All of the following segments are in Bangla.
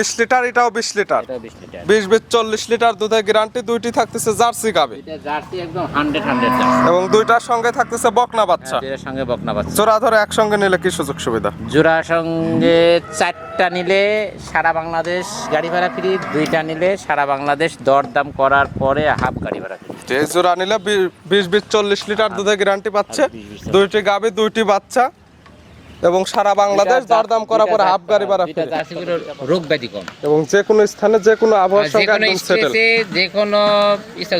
বিশ লিটার এটাও বিশ লিটার। বিশ বিশ চল্লিশ লিটার দুধের গ্যারান্টি দুইটি থাকতেছে জার্সি গাবি। এবং দুইটার সঙ্গে থাকতেছে বকনা বাচ্চা। এর সঙ্গে বকনা বাচ্চা। জোড়া ধরে একসঙ্গে নিলে কি সুযোগ সুবিধা? জোড়া সঙ্গে চারটা নিলে সারা বাংলাদেশ গাড়ি ভাড়া ফ্রি দুইটা নিলে সারা বাংলাদেশ দরদাম করার পরে হাফ গাড়ি ভাড়া ফ্রি যে জোড়া নিলে বিশ বিশ চল্লিশ লিটার দুধের গ্যারান্টি পাচ্ছে। চল্লিশ। দুইটি গাবি দুইটি বাচ্চা। এবং সারা বাংলাদেশ দরদাম করার পরে হাফ গাড়ি ভাড়া। জার্সিগুলোর রোগ ব্যাধি কম। এবং যে কোনো স্থানে যে কোনো আবহাওয়ার সঙ্গে একদম সেটেল যে কোনো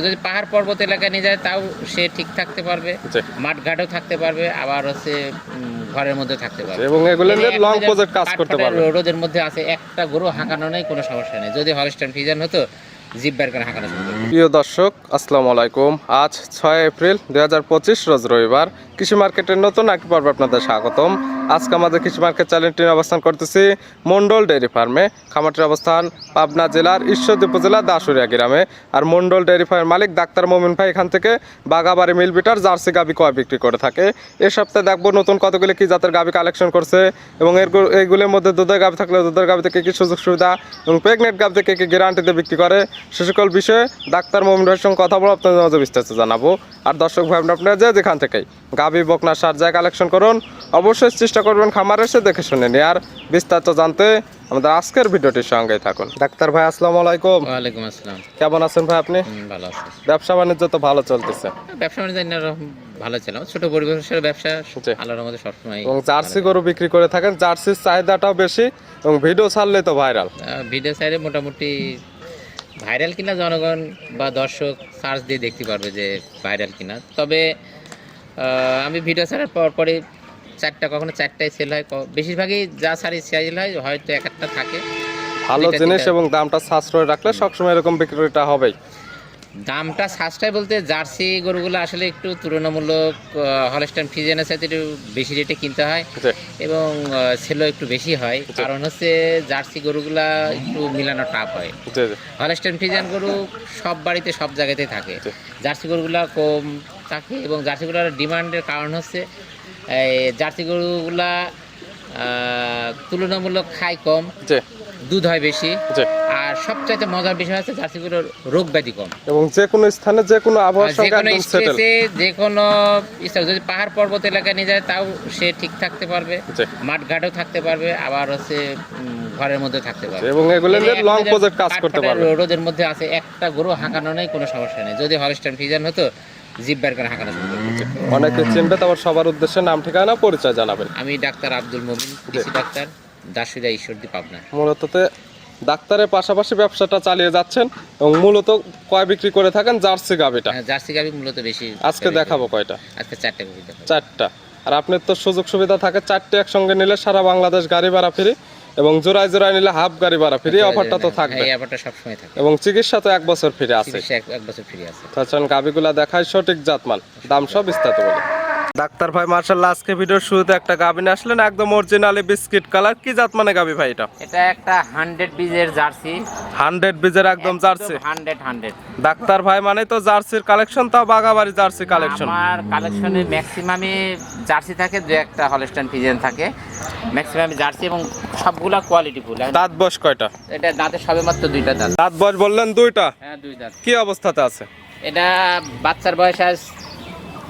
যদি পাহাড় পর্বত এলাকায় নিয়ে যায় তাও সে ঠিক থাকতে পারবে। জি। মাঠঘাটও থাকতে পারবে আবার হচ্ছে ঘরের মধ্যে থাকতে পারবে। এবং এগুলো লং প্রজেক্ট কাজ করতে পারবে। রোদের মধ্যে আছে একটা গরু হাঁকানো নেই কোনো সমস্যা নেই। যদি হলস্টাইন ফিজান হতো প্রিয় দর্শক, আসসালামু আলাইকুম। আজ ছয় এপ্রিল দুই হাজার পঁচিশ, রোজ রবিবার। কৃষি মার্কেটের নতুন একটি পর্বে আপনাদের স্বাগতম। আজকে আমাদের কৃষি মার্কেট চ্যানেলটি অবস্থান করতেছি মন্ডল ডেয়ারি ফার্মে। খামারটির অবস্থান পাবনা জেলার ঈশ্বরদী উপজেলা দাসুরিয়া গ্রামে। আর মন্ডল ডেয়ারি ফার্মের মালিক ডাক্তার মোমিন ভাই এখান থেকে বাগাবাড়ি মিল বিটার জার্সি গাবি কয় বিক্রি করে থাকে। এ সপ্তাহে দেখব নতুন কতগুলি কি জাতের গাবি কালেকশন করছে এবং এর এইগুলোর মধ্যে দুধের গাবি থাকলে দুধের গাবি থেকে কী সুযোগ সুবিধা এবং প্রেগনেন্ট গাবি থেকে কি গ্যারান্টিতে বিক্রি করে সে সকল বিষয়ে ডাক্তার মোমিন ভাইয়ের সঙ্গে কথা বলে আপনাদের মাঝে বিস্তারিত জানাব। আর দর্শক ভাই আপনারা যে যেখান থেকেই গাবি বকনা সার যায় কালেকশন করুন অবশ্যই চেষ্টা করবেন খামার এসে দেখে শুনে নিয়ে আর বিস্তারিত জানতে আমাদের আজকের ভিডিওটির সঙ্গেই থাকুন। ডাক্তার ভাই আসসালামু আলাইকুম। ওয়ালাইকুম আসসালাম। কেমন আছেন ভাই আপনি? ভালো আছে। ব্যবসা বাণিজ্য তো ভালো চলতেছে। ব্যবসা বাণিজ্য ভালো ছিলাম ছোট পরিবেশের ব্যবসা জি। আল্লাহর মধ্যে সবসময় এবং জার্সি গরু বিক্রি করে থাকেন জার্সির চাহিদাটাও বেশি এবং ভিডিও ছাড়লে তো ভাইরাল ভিডিও সাইডে মোটামুটি ভাইরাল কিনা জনগণ বা দর্শক সার্চ দিয়ে দেখতে পারবে যে ভাইরাল কিনা। তবে আমি ভিডিও ছাড়ার পর পরে চারটা কখনো চারটায় সেল হয় বেশিরভাগই যা শাড়ি সেল হয় হয়তো এক একটা থাকে। ভালো জিনিস এবং দামটা সাশ্রয় রাখলে সবসময় এরকম বিক্রিটা হবেই। দামটা সাশ্রয় বলতে জার্সি গরুগুলো আসলে একটু তুলনামূলক হলস্টাইন ফিজেনের সাথে একটু বেশি রেটে কিনতে হয় এবং সেলও একটু বেশি হয়। কারণ হচ্ছে জার্সি গরুগুলা একটু মিলানো টাফ হয়। হলস্টাইন ফিজিয়ান গরু সব বাড়িতে সব জায়গাতেই থাকে। জার্সি গরুগুলা কম থাকে এবং জার্সি গরুর ডিমান্ডের কারণ হচ্ছে এই জার্সি গরুগুলা তুলনামূলক খায় কম দুধ হয় বেশি। আর সবচাইতে মজার বিষয় হচ্ছে জার্সি গরুর রোগ ব্যাধি কম। এবং যে কোনো স্থানে যে কোনো আবহাওয়ার সঙ্গে একদম সেটেল যে কোনো স্থানে যদি পাহাড় পর্বত এলাকায় নিয়ে যায় তাও সে ঠিক থাকতে পারবে। থাকতে পারবে আবার হচ্ছে ঘরের মধ্যে থাকতে পারবে। এবং এগুলো লং প্রজেক্ট কাজ করতে পারবে। রোদের মধ্যে আছে একটা গরু হাঁকানো নেই কোনো সমস্যা নেই। যদি হলস্টাইন ফিজান হতো জিপ বের করে হাঁকানো শুরু। অনেকে চিনবে তারপর সবার উদ্দেশ্যে নাম ঠিকানা পরিচয় জানাবেন। আমি ডাক্তার আব্দুল মমিন ডাক্তার দাসুরিয়া ঈশ্বরদী পাবনা। মূলত ডাক্তারের পাশাপাশি ব্যবসাটা চালিয়ে যাচ্ছেন এবং মূলত কয় বিক্রি করে থাকেন? জার্সি গাবিটা হ্যাঁ, জার্সি গাভি মূলত বেশি আজকে দেখাবো কয়টা। আজকে চারটে চারটা। আর আপনার তো সুযোগ সুবিধা থাকে চারটে একসঙ্গে নিলে সারা বাংলাদেশ গাড়ি ভাড়া ফ্রি এবং জোড়ায় জোড়ায় নিলে হাফ গাড়ি ভাড়া ফ্রি অফারটা তো থাকবে। হ্যাঁ, এই অফারটা সবসময় থাকে। এবং চিকিৎসা তো এক বছর ফিরে আছে। চিকিৎসা এক- এক বছর ফ্রি আছে। তাছাড়া গাবিগুলা দেখায় সঠিক জাতমান। দাম সব বিস্তারিত বলে। ডাক্তার ভাই মার্শাল্লাহ আজকে ভিডিওর শুরুতে একটা গাবি নিয়ে আসলেন একদম অরিজিনালি বিস্কিট কালার। কি জাত মানে গাবি ভাই এটা? এটা একটা হান্ড্রেড বিজের জার্সি। হান্ড্রেড বিজের একদম জার্সি? Hundred hundred. ডাক্তার ভাই মানে তো জার্সির কালেকশন তাও বাগাবাড়ি জার্সি কালেকশন। আমার কালেকশনে ম্যাক্সিমামই জার্সি থাকে দু একটা হলস্টাইন ফিজেন থাকে। ম্যাক্সিমাম জার্সি এবং সবগুলা কোয়ালিটি ফুল। দাঁত বয়স কয়টা? এটা দাঁতে সবে মাত্র দুইটা দাঁত। দাঁত বয়স বললেন দুইটা? হ্যাঁ দুই দাঁত। কি অবস্থাতে আছে? এটা বাচ্চার বয়স আজ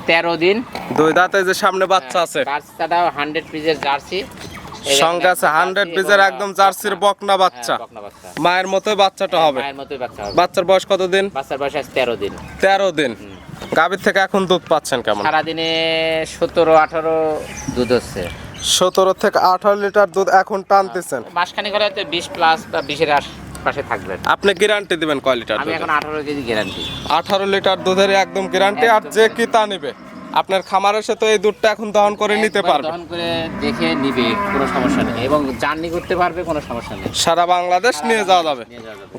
তেরো দিন। দুই দাঁতে যে সামনে বাচ্চা আছে। বাচ্চাটাও হান্ড্রেড পিসের জার্সি। সঙ্গে আছে হান্ড্রেড পিসের একদম জার্সির বকনা বাচ্চা। হ্যাঁ, বকনা বাচ্চা। মায়ের মতোই বাচ্চাটা হবে। মায়ের মতোই বাচ্চা হবে। বাচ্চার বয়স কতদিন বাচ্চার বয়স আজ তেরো দিন। তেরো দিন। গাভীর থেকে এখন দুধ পাচ্ছেন কেমন? সারাদিনে সতেরো আঠারো দুধ হচ্ছে। সতেরো থেকে আঠারো লিটার দুধ এখন টানতেছেন। মাসখানি করে হয়তো বিশ প্লাস বা বিশের আশপাশে থাকবে আপনি গ্যারান্টি দিবেন কয় লিটার আমি এখন আঠারো কেজি গ্যারান্টি আঠারো লিটার দুধের একদম গ্যারান্টি আর যে কি তা নিবে? আপনার খামার এসে তো এই দুধটা এখন দহন করে নিতে পারবে। দহন করে দেখে নিবে কোনো সমস্যা নেই। এবং জার্নি করতে পারবে কোনো সমস্যা নেই। সারা বাংলাদেশ নিয়ে যাওয়া যাবে।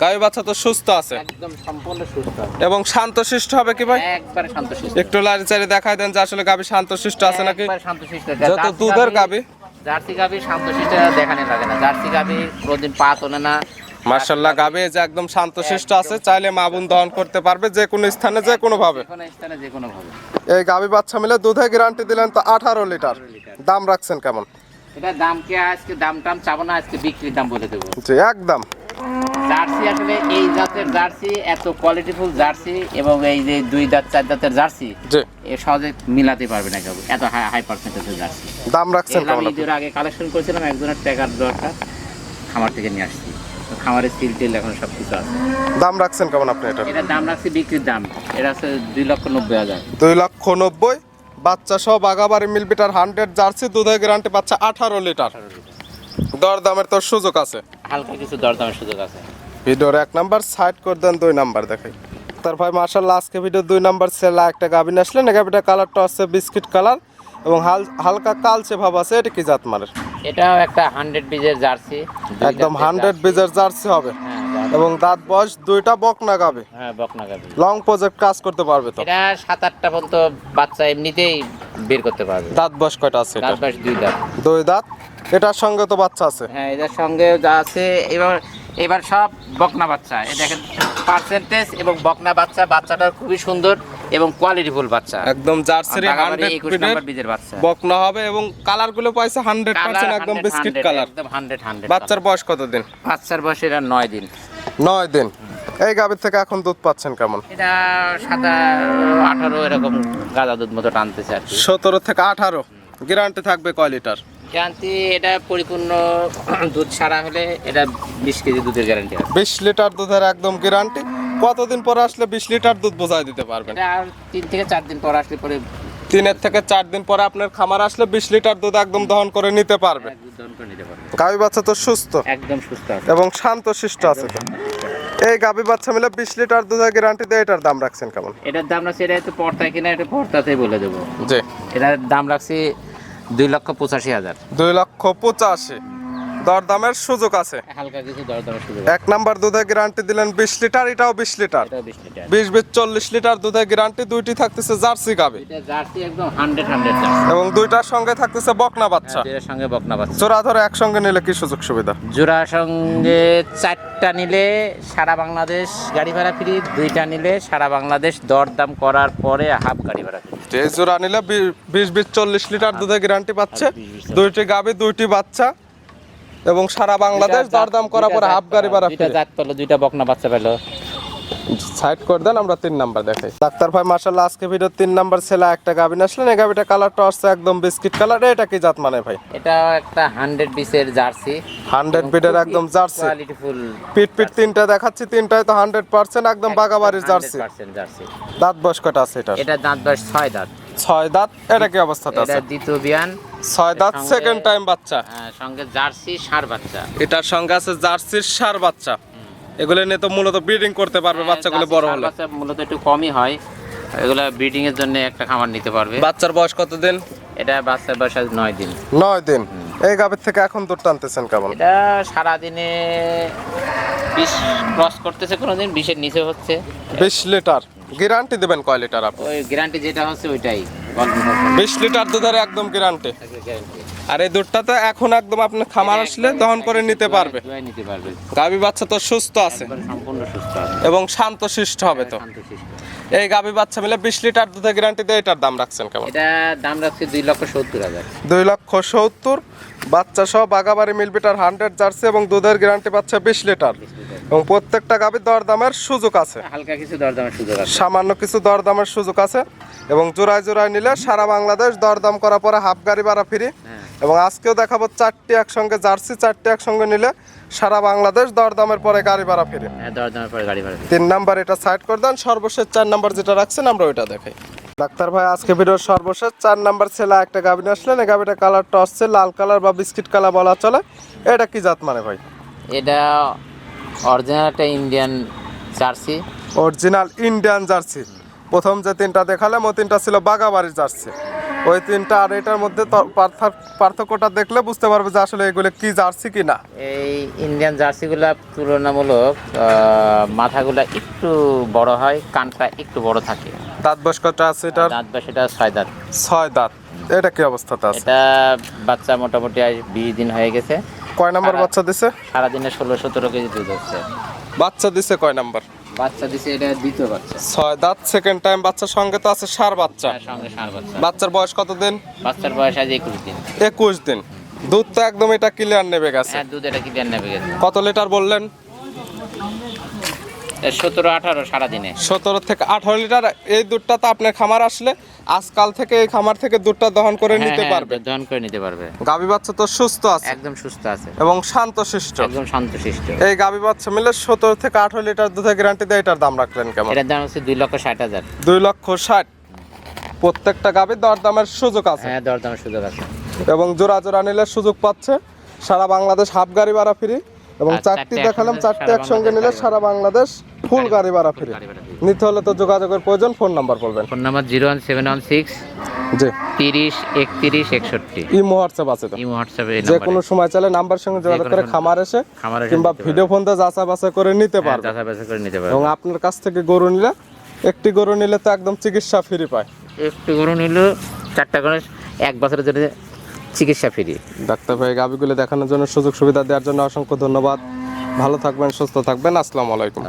গাভী বাচ্চা তো সুস্থ আছে। একদম সম্পূর্ণ সুস্থ এবং শান্তশিষ্ট হবে কি ভাই? একবারে শান্তশিষ্ট। একটু লারি চারি দেখাই দেন যে আসলে গাভী শান্তশিষ্ট আছে নাকি? একবারে শান্তশিষ্ট। যত দুধের গাভী। জার্সি গাভি শান্তশিষ্ট দেখানে লাগে না। জার্সি গাভি কোনোদিন পা তোলে না। মার্শাল্লাহ গাবে যে একদম শান্তশিষ্ট আছে চাইলে মা বোন দহন করতে পারবে যে কোনো স্থানে যে কোনো ভাবে। এই গাভী বাচ্চা মিলে দুধে গ্যারান্টি দিলেন তো আঠারো লিটার। দাম রাখছেন কেমন? এটা দাম কে আজকে দাম টাম চাবো না আজকে বিক্রির দাম বলে দেবো। জি একদম। জার্সি আসলে এই জাতের জার্সি এত কোয়ালিটিফুল জার্সি এবং এই যে দুই দাঁত চার দাঁতের জার্সি এ সহজে মিলাতে পারবে না কেউ এত হাই হাই পার্সেন্টেজের জার্সি। দাম রাখছেন আমি আগে কালেকশন করেছিলাম একজনের টাকার দরটা খামার থেকে নিয়ে আসছি। খামারের সিল টিল এখন সব কিছু আছে। দাম রাখছেন কেমন আপনি এটা? এটার দাম রাখছি বিক্রির দাম। এটা আছে দুই লক্ষ নব্বই হাজার। দুই লক্ষ নব্বই। বাচ্চা সহ বাগাবাড়ি মিলবিটার হান্ড্রেড জার্সি দুধের গ্যারান্টি পাচ্ছে আঠারো লিটার। দর দামের তো সুযোগ আছে। হালকা কিছু দরদামের সুযোগ আছে। ভিডিওর এক নাম্বার সাইড করে দেন দুই নাম্বার দেখাই। তার ভাই মার্শাল্লাহ আজকে ভিডিও দুই নাম্বার সেলা একটা গাভিন আসলেন। গাভিটা কালারটা হচ্ছে বিস্কিট কালার এবং হাল হালকা কালচে ভাব আছে এটা কি জাত মানের এটাও একটা হান্ড্রেড বিজের জার্সি একদম হান্ড্রেড। বিজের জার্সি হবে। হ্যাঁ এবং দাঁত বয়স দুইটা বকনা গাবে হ্যাঁ বকনা গাভী। লং প্রজেক্ট কাজ করতে পারবে তো? এটা সাত আটটা পর্যন্ত বাচ্চা এমনিতেই বের করতে পারবে। দাঁত বয়স কয়টা আছে দাঁত বাস দুই দাঁত। দুই দাঁত? এটার সঙ্গে তো বাচ্চা আছে। হ্যাঁ এটার সঙ্গে যা আছে এবার এবার সব বকনা বাচ্চা। এই দেখেন পার্সেন্টেজ এবং বকনা বাচ্চা বাচ্চাটা খুবই সুন্দর। এবং কোয়ালিটিফুল বাচ্চা। একদম হান্ড্রেড একুশ নাম্বার বীজের বাচ্চা। বকনা হবে এবং কালারগুলো পাইছে হান্ড্রেড পার্সেন্ট একদম বিস্কিট কালার একদম হান্ড্রেড হান্ড্রেড বাচ্চার বয়স কত দিন বাচ্চার বয়স এটা নয় দিন। নয় দিন। এই গাভীর থেকে এখন দুধ পাচ্ছেন কেমন? এটা সাতারো আঠারো এরকম গাঁদা দুধ মতো টানতেছে আর কি। সতেরো থেকে আঠারো। গ্যারান্টি থাকবে কয় লিটার? জানতি এটা পরিপূর্ণ দুধ ছাড়া হলে এটা বিশ কেজি দুধের গ্যারান্টি আছে। বিশ লিটার দুধের একদম গ্যারান্টি। কতদিন পরে আসলে বিশ লিটার দুধ বোঝাই দিতে পারবেন? এটা আর তিন থেকে চার দিন পর আসলে পরে তিনের থেকে চার দিন পরে আপনার খামার আসলে বিশ লিটার দুধ একদম দহন করে নিতে পারবে। এক দুধ দহন করে নিতে পারবে। গাভী বাচ্চা তো সুস্থ। একদম সুস্থ আছে। এবং শান্ত শিষ্ট আছে তো। এই গাভী বাচ্চা মিলে বিশ লিটার দুধের গ্যারান্টি দিয়ে এটার দাম রাখছেন কেমন? এটার দাম রাখছি এটা একটু পর্তায় কিনা এটা পর্তাতেই বলে দেবো। জি। এটার দাম রাখছি দুই লক্ষ পঁচাশি হাজার। দুই লক্ষ পঁচাশি। দরদামের সুযোগ আছে। হালকা কিছু দরদামের সুযোগ এক নাম্বার দুধের গ্যারান্টি দিলেন বিশ লিটার এটাও বিশ লিটার। এটাও বিশ লিটার। বিশ বিশ চল্লিশ লিটার দুধের গ্যারান্টি দুইটি থাকতেছে জার্সি গাবে এটা জার্সি একদম হান্ড্রেড হান্ড্রেড এবং দুইটার সঙ্গে থাকতেছে বকনা বাচ্চা। এর সঙ্গে বকনা বাচ্চা। জোড়া ধরে একসঙ্গে নিলে কি সুযোগ সুবিধা? জোড়া সঙ্গে চারটা নিলে সারা বাংলাদেশ গাড়ি ভাড়া ফ্রি দুইটা নিলে সারা বাংলাদেশ দরদাম করার পরে হাফ গাড়ি ভাড়া ফ্রি যে জোড়া নিলে বি- বিশ বিশ চল্লিশ লিটার দুধের গ্যারান্টি পাচ্ছে। চল্লিশ। দুইটি গাবে দুইটি বাচ্চা। এবং সারা বাংলাদেশ দরদাম করার পরে হাফ গাড়ি ভাড়া দুইটা জাত পেল দুইটা বকনা বাচ্চা পেল। সাইড করে দেন আমরা তিন নাম্বার দেখাই। ডাক্তার ভাই মার্শাল্লাহ আজকে ভিডিও তিন নাম্বার ছেলে একটা গাবিন আসলেন। এই গাবিটা কালারটা আসছে একদম বিস্কিট কালার এটা কি জাত মানে ভাই? এটা একটা হান্ড্রেড বিসের জার্সি হান্ড্রেড বিডের একদম জার্সি কোয়ালিটিফুল পিট পিট তিনটা দেখাচ্ছি তিনটায় তো হান্ড্রেড পার্সেন্ট একদম বাগাবাড়ির জার্সি জার্সি দাঁত বয়স কটা আছে এটা এটা দাঁত বয়স ছয় দাঁত। ছয় দাঁত? এটা কি অবস্থাতে আছে? দ্বিতীয় বিয়ান। ছয় দাঁত সেকেন্ড টাইম বাচ্চা। সঙ্গে জার্সি ষাঁড় বাচ্চা। এটার সঙ্গে আছে জার্সির সার বাচ্চা। এগুলো নিয়ে তো মূলত ব্রিডিং করতে পারবে বাচ্চাগুলো জার্সি বড় হলে। মূলত একটু কমই হয়। এগুলা ব্রিডিং এর জন্য একটা খামার নিতে পারবে। বাচ্চার বয়স কতদিন? এটা বাচ্চার বয়স আজ নয় দিন। নয় দিন। এই গাভীর থেকে এখন দুধ টানতেছেন কেমন? এটা সারাদিনে বিশ ক্রস করতেছে কোনোদিন বিশের নিচে হচ্ছে। বিশ লিটার। গ্যারান্টি দেবেন কয় লিটার আপনি? ওই গ্যারান্টি যেটা হচ্ছে ওইটাই। বিশ লিটার দুধের একদম গ্যারান্টি আর এই দুধটা তো এখন একদম আপনি খামার আসলে দহন করে নিতে পারবে। গাবি গাভী বাচ্চা তো সুস্থ আছে। এবং শান্ত শিষ্ট হবে তো। শান্তশিষ্ট। এই গাভী বাচ্চা মিলে বিশ লিটার দুধের গ্যারান্টি দিয়ে এটার দাম রাখছেন কেমন? এটা দাম রাখছে দুই লক্ষ সত্তর হাজার। দুই লক্ষ সত্তর। বাচ্চা সহ বাগাবাড়ি মিলবিটার হান্ড্রেড জার্সি এবং দুধের গ্যারান্টি পাচ্ছে বিশ লিটার। এবং প্রত্যেকটা গাভীর দরদামের সুযোগ আছে। হালকা কিছু দরদামের সুযোগ আছে। সামান্য কিছু দরদামের সুযোগ আছে। এবং জোড়ায় জোড়ায় নিলে সারা বাংলাদেশ দরদাম করার পরে হাফ গাড়ি ভাড়া ফ্রি হ্যাঁ। এবং আজকেও দেখাবো চারটি একসঙ্গে জার্সি চারটি একসঙ্গে নিলে সারা বাংলাদেশ দরদামের পরে গাড়ি ভাড়া ফ্রি হ্যাঁ দরদামের পরে গাড়ি ভাড়া তিন নাম্বার এটা সাইড করে দেন সর্বশেষ চার নাম্বার যেটা রাখছেন আমরা ওইটা দেখাই। ডাক্তার ভাই আজকে ভিডিওর সর্বশেষ চার নাম্বার ছেলে একটা গাভিন আসলেন। এই গাভিটা কালারটা আসছে লাল কালার বা বিস্কিট কালার বলা চলে। এটা কি জাত মানে ভাই? এটা অরিজিনাল একটা Indian Jersey original Indian Jersey প্রথম যে তিনটা দেখালাম ও তিনটা ছিল বাগাবাড়ির জার্সি ওই তিনটা আর এটার মধ্যে পার্থক্যটা দেখলে বুঝতে পারবে যে আসলে এগুলো কি জার্সি কি না। এই ইন্ডিয়ান জার্সিগুলা তুলনামূলক মাথাগুলা একটু বড় হয় কানটা একটু বড় থাকে। দাঁত বয়স কটা আছে এটার? দাঁত বা সেটা ছয় দাঁত। ছয় দাঁত। এটা কি অবস্থাতে আছে? এটা বাচ্চা মোটামুটি আজ বিশ দিন হয়ে গেছে। কয় নাম্বার বাচ্চা দিছে? সারাদিনে ষোলো সতেরো কেজি দুধ হচ্ছে। বাচ্চা দিছে কয় নাম্বার? বাচ্চা দিছে এটা দ্বিতীয় বাচ্চা। ছয় দাঁত সেকেন্ড টাইম বাচ্চার সঙ্গে তো আছে সার বাচ্চা। সঙ্গে বাচ্চা। বাচ্চার বয়স কত দিন বাচ্চার বয়স আজ একুশ দিন। একুশ দিন। দুধ তো একদম এটা ক্লিয়ার নেবে গেছে। হ্যাঁ দুধ এটা ক্লিয়ার নেবে গেছে। কত লিটার বললেন? সতেরো আঠারো সারাদিনে। সতেরো থেকে আঠারো লিটার এই দুধটা তো আপনার খামার আসলে আজকাল থেকে এই খামার থেকে দুধটা দহন করে হ্যাঁ, নিতে হ্যাঁ, পারবে। দহন করে নিতে পারবে। গাভী বাচ্চা তো সুস্থ আছে। একদম সুস্থ আছে। এবং শান্ত শিষ্ট একদম শান্তশিষ্ট। এই গাভী বাচ্চা মিলে সতেরো থেকে আঠারো লিটার দুধের গ্যারান্টি দেয় এটার দাম রাখলেন কেমন? এটার দাম হচ্ছে দুই লক্ষ ষাট হাজার। দুই লক্ষ ষাট। প্রত্যেকটা গাভীর দর দামের সুযোগ আছে। হ্যাঁ দরদামের সুযোগ আছে। এবং জোড়া জোড়া নিলে সুযোগ পাচ্ছে। সারা বাংলাদেশ হাফ গাড়ি ভাড়া ফ্রি এবং চারটি দেখালাম চারটে একসঙ্গে নিলে সারা বাংলাদেশ ফুল গাড়ি ভাড়া ফ্রি। নিতে হলে তো যোগাযোগের প্রয়োজন ফোন নাম্বার বলবেন। Phone number zero one seven one six G. তিরিশ একত্রিশ একষট্টি। ইমো হোয়াটসঅ্যাপ আছে তো। ইমো হোয়াটসঅ্যাপে যে কোনো সময় চাইলে নাম্বার সঙ্গে যোগাযোগ করে খামার এসে কিংবা ভিডিও ফোন দিয়ে যাচা বাছাই করে নিতে হ্যাঁ, পারবে। যাচাই বাছাই করে নিতে পারবে। এবং আপনার কাছ থেকে গরু নিলে একটি গরু নিলে তো একদম চিকিৎসা ফ্রি পায়। একটু গরু নিল চারটা করে এক বছরের জন্য চিকিৎসা ফ্রি। ডাক্তার ভাই গাবিগুলো দেখানোর জন্য সুযোগ সুবিধা দেওয়ার জন্য অসংখ্য ধন্যবাদ। ভালো থাকবেন সুস্থ থাকবেন। আসসালামু আলাইকুম।